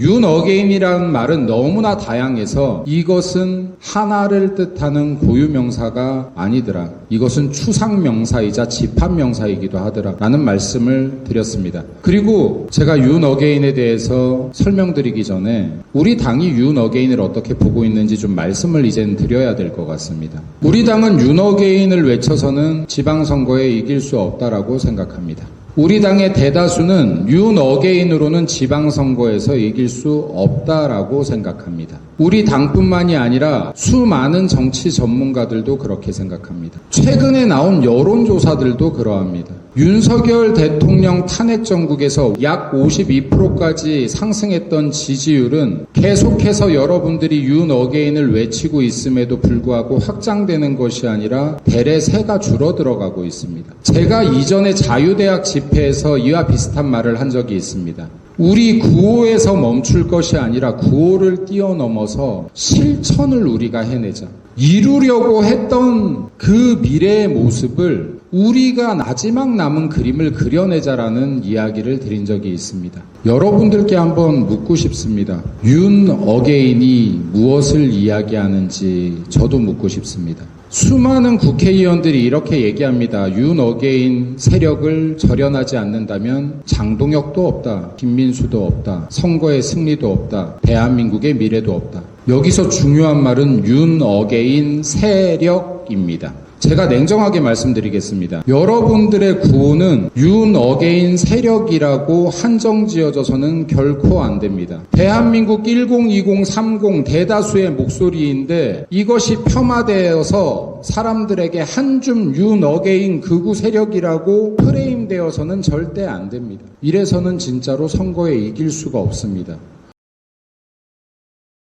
윤어게인이라는 말은 너무나 다양해서 이것은 하나를 뜻하는 고유명사가 아니더라. 이것은 추상명사이자 집합명사이기도 하더라. 라는 말씀을 드렸습니다. 그리고 제가 윤어게인에 대해서 설명드리기 전에 우리 당이 윤어게인을 어떻게 보고 있는지 좀 말씀을 이젠 드려야 될 것 같습니다. 우리 당은 윤어게인을 외쳐서는 지방선거에 이길 수 없다라고 생각합니다. 우리 당의 대다수는 윤 어게인으로는 지방선거에서 이길 수 없다라고 생각합니다. 우리 당뿐만이 아니라 수많은 정치 전문가들도 그렇게 생각합니다. 최근에 나온 여론조사들도 그러합니다. 윤석열 대통령 탄핵 전국에서 약 52%까지 상승했던 지지율은 계속해서 여러분들이 윤 어게인을 외치고 있음에도 불구하고 확장되는 것이 아니라 대래 새가 줄어들어가고 있습니다. 제가 이전에 자유대학 집회에서 이와 비슷한 말을 한 적이 있습니다. 우리 구호에서 멈출 것이 아니라 구호를 뛰어넘어서 실천을 우리가 해내자. 이루려고 했던 그 미래의 모습을 우리가 마지막 남은 그림을 그려내자라는 이야기를 드린 적이 있습니다. 여러분들께 한번 묻고 싶습니다. 윤 어게인이 무엇을 이야기하는지 저도 묻고 싶습니다. 수많은 국회의원들이 이렇게 얘기합니다. 윤 어게인 세력을 절연하지 않는다면 장동혁도 없다. 김민수도 없다. 선거의 승리도 없다. 대한민국의 미래도 없다. 여기서 중요한 말은 윤 어게인 세력입니다. 제가 냉정하게 말씀드리겠습니다. 여러분들의 구호는 윤 어게인 세력이라고 한정 지어져서는 결코 안 됩니다. 대한민국 1020, 30 대다수의 목소리인데 이것이 폄하되어서 사람들에게 한줌 윤 어게인 극우 세력이라고 프레임되어서는 절대 안 됩니다. 이래서는 진짜로 선거에 이길 수가 없습니다.